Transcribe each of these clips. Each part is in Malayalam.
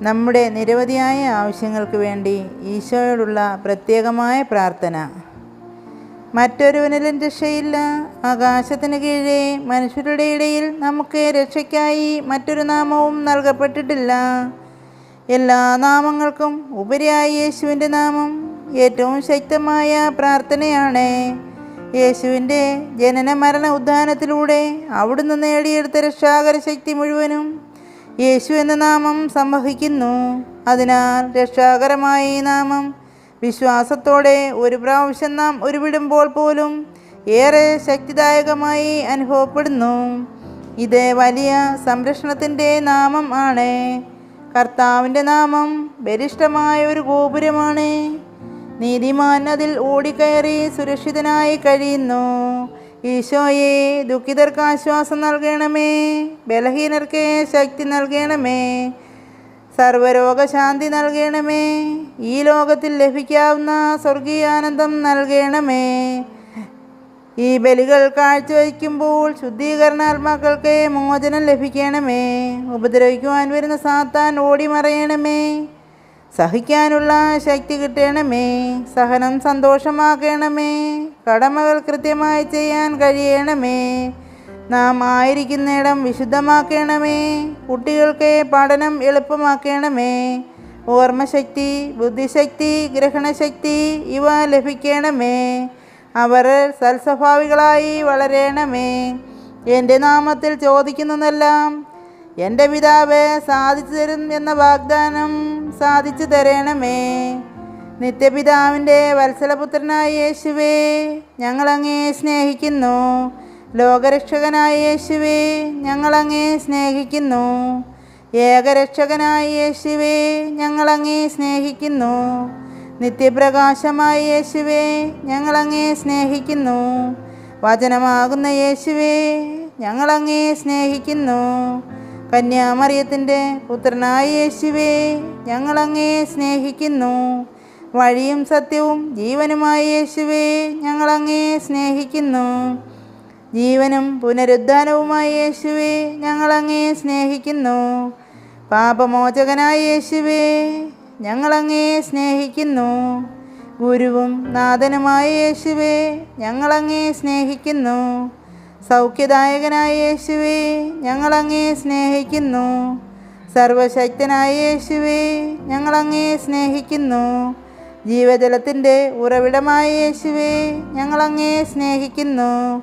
നമ്മുടെ നിരവധിയായ ആവശ്യങ്ങൾക്ക് വേണ്ടി ഈശോയോടുള്ള പ്രത്യേകമായ പ്രാർത്ഥന. മറ്റൊരുവനിലും രക്ഷയില്ല. ആകാശത്തിന് കീഴേ മനുഷ്യരുടെ ഇടയിൽ നമുക്ക് രക്ഷയ്ക്കായി മറ്റൊരു നാമവും നൽകപ്പെട്ടിട്ടില്ല. എല്ലാ നാമങ്ങൾക്കും ഉപരിയായി യേശുവിന്റെ നാമം ഏറ്റവും ശക്തമായ പ്രാർത്ഥനയാണ്. യേശുവിന്റെ ജനന മരണ ഉദ്ധാനത്തിലൂടെ അവിടുന്ന് നേടിയെടുത്ത രക്ഷാകര ശക്തി മുഴുവനും യേശു എന്ന നാമം സംവഹിക്കുന്നു. അതിനാൽ രക്ഷാകരമായ ഈ നാമം. വിശ്വാസത്തോടെ ഒരു പ്രാവശ്യം നാം ഉരുവിടുമ്പോൾ പോലും ഏറെ ശക്തിദായകമായി അനുഭവപ്പെടുന്നു. ഇത് വലിയ സംരക്ഷണത്തിന്റെ നാമം ആണ്. കർത്താവിന്റെ നാമം ബലിഷ്ഠമായ ഒരു ഗോപുരമാണ്. നീതിമാൻ അതിൽ ഓടിക്കയറി സുരക്ഷിതനായി കഴിയുന്നു. ഈശോയെ ദുഃഖിതർക്ക് ആശ്വാസം നൽകണമേ. ബലഹീനർക്ക് ശക്തി നൽകണമേ. സർവരോഗശാന്തി നൽകണമേ. ഈ ലോകത്തിൽ ലഭിക്കാവുന്ന സ്വർഗീയാനന്ദം നൽകണമേ. ഈ ബലികൾ കാഴ്ചവയ്ക്കുമ്പോൾ ശുദ്ധീകരണാത്മാക്കൾക്ക് മോചനം ലഭിക്കണമേ. ഉപദ്രവിക്കുവാൻ വരുന്ന സാത്താൻ ഓടി ഓടിമറയണമേ. സഹിക്കാനുള്ള ശക്തി കിട്ടണമേ. സഹനം സന്തോഷമാക്കണമേ. കടമകൾ കൃത്യമായി ചെയ്യാൻ കഴിയണമേ. നാം ആയിരിക്കുന്നിടം വിശുദ്ധമാക്കണമേ. കുട്ടികൾക്ക് പഠനം എളുപ്പമാക്കണമേ. ഓർമ്മശക്തി ബുദ്ധിശക്തി ഗ്രഹണശക്തി ഇവ ലഭിക്കണമേ. അവർ സൽസ്വഭാവികളായി വളരണമേ. എന്റെ നാമത്തിൽ ചോദിക്കുന്നതെല്ലാം എന്റെ പിതാവ് സാധിച്ചു തരും എന്ന വാഗ്ദാനം സാധിച്ചു തരണമേ. നിത്യപിതാവിന്റെ വത്സലപുത്രനായ യേശുവേ ഞങ്ങളങ്ങേ സ്നേഹിക്കുന്നു. ലോകരക്ഷകനായ യേശുവേ ഞങ്ങളങ്ങേ സ്നേഹിക്കുന്നു. ഏകരക്ഷകനായ യേശുവേ ഞങ്ങളങ്ങേ സ്നേഹിക്കുന്നു. നിത്യപ്രകാശമായ യേശുവേ ഞങ്ങളങ്ങേ സ്നേഹിക്കുന്നു. വചനമാകുന്ന യേശുവേ ഞങ്ങളങ്ങേ സ്നേഹിക്കുന്നു. കന്യാമറിയത്തിന്റെ പുത്രനായ യേശുവേ ഞങ്ങളങ്ങേ സ്നേഹിക്കുന്നു. വഴിയും സത്യവും ജീവനുമായ യേശുവേ ഞങ്ങളങ്ങേ സ്നേഹിക്കുന്നു. ജീവനും പുനരുദ്ധാനവുമായ യേശുവേ ഞങ്ങളങ്ങേ സ്നേഹിക്കുന്നു. പാപമോചകനായ യേശുവേ ഞങ്ങളങ്ങേ സ്നേഹിക്കുന്നു. ഗുരുവും നാഥനുമായ യേശുവേ ഞങ്ങളങ്ങേ സ്നേഹിക്കുന്നു. സൗഖ്യദായകനായ യേശുവേ ഞങ്ങളങ്ങേ സ്നേഹിക്കുന്നു. സർവശക്തനായ യേശുവേ ഞങ്ങളങ്ങേ സ്നേഹിക്കുന്നു. ജീവജലത്തിന്റെ ഉറവിടമായ യേശുവേ ഞങ്ങളങ്ങേ സ്നേഹിക്കുന്നു.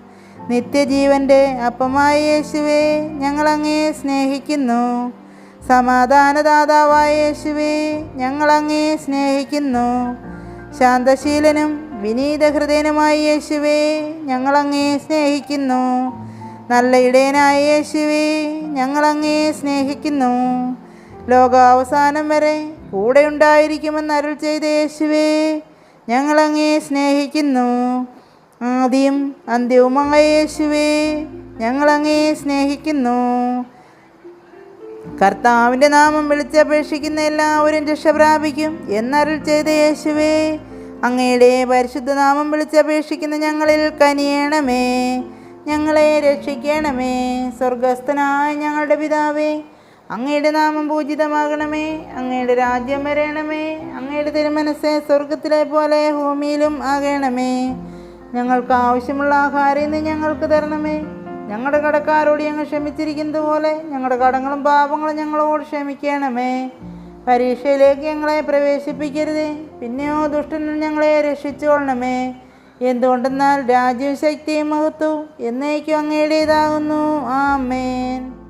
നിത്യജീവന്റെ അപ്പമായ യേശുവേ ഞങ്ങളങ്ങേ സ്നേഹിക്കുന്നു. സമാധാനദാതാവായ യേശുവേ ഞങ്ങളങ്ങേ സ്നേഹിക്കുന്നു. ശാന്തശീലനും വിനീത ഹൃദയനുമായ യേശുവേ ഞങ്ങളങ്ങേ സ്നേഹിക്കുന്നു. നല്ല ഇടയനായ യേശുവേ ഞങ്ങളങ്ങേ സ്നേഹിക്കുന്നു. ലോകാവസാനം വരെ കൂടെ ഉണ്ടായിരിക്കുമെന്ന് അരുൾ ചെയ്ത യേശുവേ ഞങ്ങളങ്ങേ സ്നേഹിക്കുന്നു. ആദ്യം അന്ത്യവുമായ യേശുവേ ഞങ്ങളങ്ങേ സ്നേഹിക്കുന്നു. കർത്താവിന്റെ നാമം വിളിച്ചപേക്ഷിക്കുന്ന എല്ലാവരും രക്ഷ പ്രാപിക്കും എന്നരുൾ ചെയ്ത യേശുവേ അങ്ങയുടെ പരിശുദ്ധ നാമം വിളിച്ചപേക്ഷിക്കുന്ന ഞങ്ങളിൽ കനിയണമേ ഞങ്ങളെ രക്ഷിക്കണമേ. സ്വർഗസ്ഥനായ ഞങ്ങളുടെ പിതാവേ അങ്ങയുടെ നാമം പൂജിതമാകണമേ അങ്ങയുടെ രാജ്യം വരണമേ അങ്ങയുടെ തിരുമനസ്സെ സ്വർഗത്തിലെ പോലെ ഭൂമിയിലും ആകണമേ. ഞങ്ങൾക്ക് ആവശ്യമുള്ള ആഹാരം ഇന്ന് ഞങ്ങൾക്ക് തരണമേ. ഞങ്ങളുടെ കടക്കാരോട് ഞങ്ങൾ ക്ഷമിച്ചിരിക്കുന്നത് പോലെ ഞങ്ങളുടെ കടങ്ങളും പാപങ്ങളും ഞങ്ങളോട് ക്ഷമിക്കണമേ. പരീക്ഷയിലേക്ക് ഞങ്ങളെ പ്രവേശിപ്പിക്കരുത് പിന്നെയോ ദുഷ്ടനും ഞങ്ങളെ രക്ഷിച്ചുകൊള്ളണമേ. എന്തുകൊണ്ടെന്നാൽ രാജ്യവും ശക്തിയും മഹത്വവും എന്നേക്കും അങ്ങയുടേതാകുന്നു. ആമേൻ.